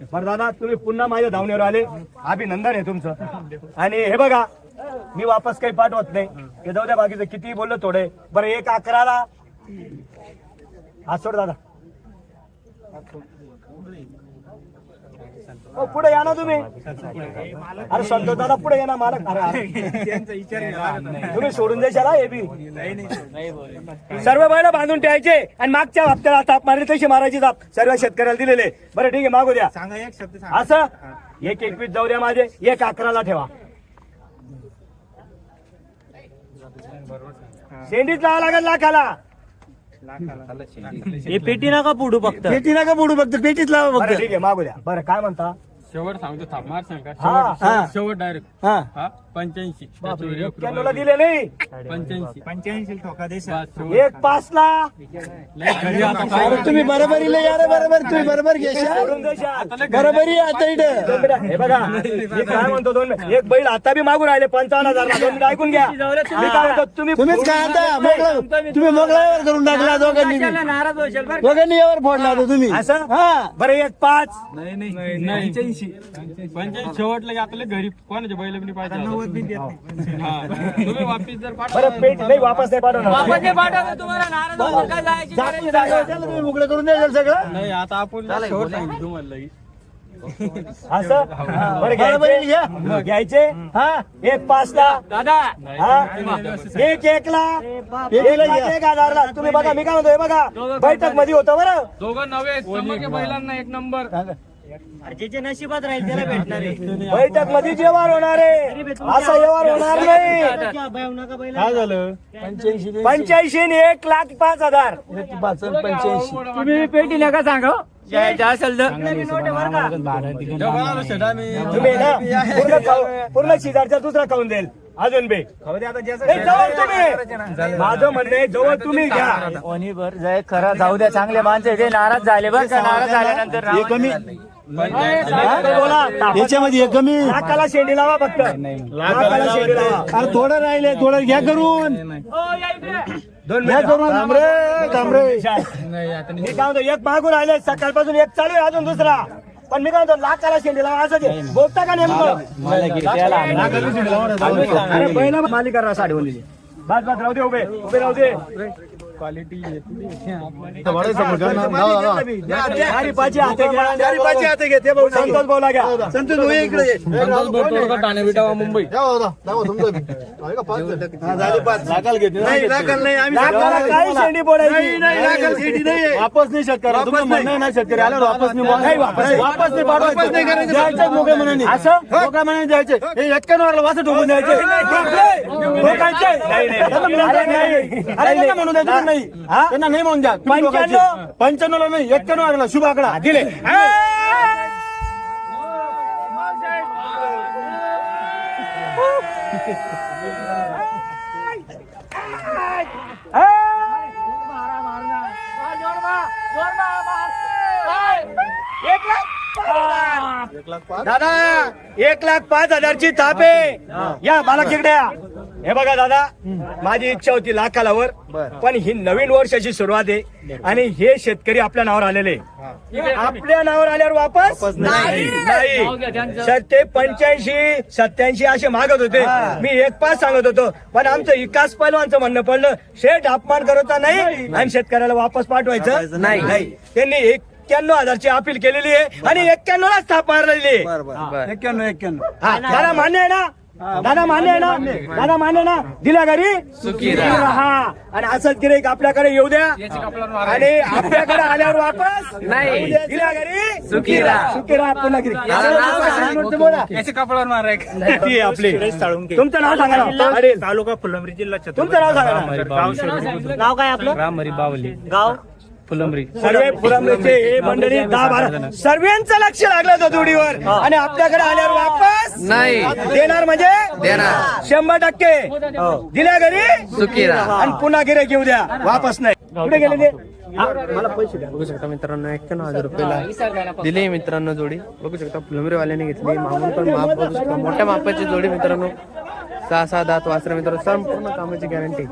बरं दादा तुम्ही पुन्हा माझ्या धावण्यावर आले. अभिनंदन आहे तुमचं. आणि हे बघा मी वापस काही पाठवत नाही. हे जाऊ द्या बाकीचं किती बोललो थोडे. बरं एक अकराला. हा सोड दादा. हो, पुढे या ना तुम्ही. अरे संतोष दादा पुढे या ना मालक. अरे. तुम्ही सोडून देशाल हा बी. सर्व बैल बांधून ठेवायचे आणि मागच्या हप्त्याला ताप मारली तशी मारायची ताप सर्व शेतकऱ्याला दिलेले. बरं ठीक आहे मागू द्या. सांगा एक शब्द सांगा. असं? एक एकवीस जाऊ द्या माझे एक अकराला ठेवा. शेंडीच लावा लागेल लाखाला. हे पेटी नका पुढू फक्त. पेटी नका बुडू फक्त पेटीच लावा फक्त. ठीक आहे मागू द्या बरं काय म्हणता? शेवट सांगतो थापमार सांगा हा, शेवट हा. डायरेक्ट. हा. हा? पंच्याऐंशी. एक्क्याण्णवला. दिले नाही पंच्याऐंशी. पंच्याऐंशी ठोका देश. एक पाच ला तुम्ही बरोबरीला या रे बरोबर तुम्ही बरोबर घेशा. बरोबरी आहे. आता इथं. हे बघा मी काय म्हणतो दोन. एक बैल आता बी मागून राहिले पंचावन्न हजार दोन मिनिटं ऐकून घ्या. मी काय म्हणतो तुम्ही तुम्हीच काय आता? मोकळा तुम्ही मोकळ्यावर करून टाकला दोघांनी. नाराज होशील दोघांनी यावर फोडला होता तुम्ही. असं? हा. बरं एक पाच. नाही नाही. पंच्याऐंशी. पंच्याऐंशी. शेवटला आपल्याला घरी कोणाच्या बैल बी पाहिजे. तुम्ही वापिस जर पाठवा बरं पेट नाही वापस नाही पाठवणार. वापस पाठवतो तुम्हाला नाराज होशील काय जायची गरज जाती जागा त्याला तुम्ही मोकळं करून द्याल सगळं. नाही आता आपण शेवट सांगितलं तुम्हाला लगेच. असं बरं घ्यायचे? घ्या घ्यायचे? हा. एक पाच ला दादा. हा. एक एक ला एक हजारला तुम्ही बघा मी काय म्हणतो हे बघा बैठकमध्ये होतं बरं. दोघं नव्हे एक नंबर. ज्याच्या नशिबात राहील त्याला भेटणार आहे. बैठकमध्ये जेवण होणार आहे. असं व्यवहार होणार नाही. काय झालं? पंच्याऐंशी पंच्याऐंशी आणि एक लाख पाच हजार. पाच पंच्याऐंशी. तुम्ही पेटी नका सांगा. जायचं असेल तर. तुम्ही ना पूर्ण खाऊ- पूर्ण शेजारच्या दुसरा खाऊन देईल. अजून बे. नाही, जवळ तुम्ही. माझं म्हणणं आहे जवळ तुम्ही घ्या. कोणी बर जाय खरं जाऊ द्या चांगले माणसं. ते नाराज झाले बरं का नाराज झाल्यानंतर हे कमी याच्यामध्ये हे कमी. लाखाला शेंडी लावा फक्त. लाखाला शेंडी लावा. अरे थोडं राहिले थोडं घ्या करून. दोन घ्या मिनिटं. करून मी काय म्हणतो एक मागून राहिले सकाळपासून एक चालू आहे अजून दुसरा. पण मी काय म्हणतो लाखाला शेंडी लावा असं ते. बोलता का नेमकं? अरे पहिला मालिका राहा साडी बोलली बस बस राहू दे उभे उभे राहू दे. भाऊ संतोष बोला घ्या संतोष भाऊ इकडे ये. ठाणे विटावा मुंबई हा, काही शेंडी बोलायची वापस नाही शेतकरी म्हणणं वापस नाही वापस नाही. वापस नाही करायचं द्यायचं मोकळ्या मनाने असं? मोकळ्या मनाने द्यायचे हे एक्क्याण्णवला वासं ठोकून द्यायचे ठोकायचे? नाही, नाही. त्यांना म्हणून. अरे नाही. हा? त्यांना नाही म्हणून द्या. ठोकायचे. पंच्याण्णव? पंच्याण्णवला नाही एक्क्याण्णव आकडा शुभ आकडा. दिले. दादा एक लाख पाच हजारची थाप या मला तिकडे या हे बघा दादा माझी इच्छा होती लाखाला वर पण ही नवीन वर्षाची सुरुवात आहे आणि हे शेतकरी आपल्या नावावर आलेले आपल्या नावावर आल्यावर वापस नाही. नाही. सर ते पंच्याऐंशी सत्याऐंशी असे मागत होते. मी एक पाच सांगत होतो. पण आमचं विकास पैलवानचं म्हणणं पडलं शेठ अपमान करता नाही. आणि शेतकऱ्याला वापस पाठवायचं नाही. त्यांनी एक्क्याण्णव हजारची अपील केलेली आहे आणि एक्क्याण्णव ला स्थाप मारलेली आहे. एक्क्याण्णव एक्क्याण्णव. हा, दादा मान्य आहे ना दादा मान्य आहे ना? दादा मान्य ना? दिल्या घरी? सुखी राहा. आणि असंच गिराईक आपल्याकडे येऊ द्या. आणि आपल्याकडे आल्यावर वापस नाही. दिल्या घरी? पुन्हा गिरी बोला. कपड्यावर मारा एक. ती आहे आपली. तुमचं नाव सांगा ना. अडेल तालुका फुलंब्री जिल्हा छत्रपती. तुमचं नाव सांगा ना. गाव शिरूर. नाव काय आपलं? रामहरी बावली. गाव? फुलंबरी. सर्वे पुरमरेचे हे मंडळी दहा बारा सर्वांचं लक्ष लागलं होतं जोडीवर. आणि आपल्याकडे आल्यावर वापस नाही. देणार म्हणजे देणार. शंभर टक्के. दिल्या घरी? सुखी आणि पुन्हा गिरे घेऊ द्या. वापस नाही. कुठे गेले ते हा, मला पैसे द्या. बघू शकता मित्रांनो एक्क्याण्णव हजार रुपयाला दिली मित्रांनो जोडी. बघू शकता फुलंबरीवाल्याने घेतली. मागून पण माप बघू शकता. मोठ्या मापाची जोडी मित्रांनो. सहा सहा दात वासरा मित्रांनो. संपूर्ण कामाची गॅरंटी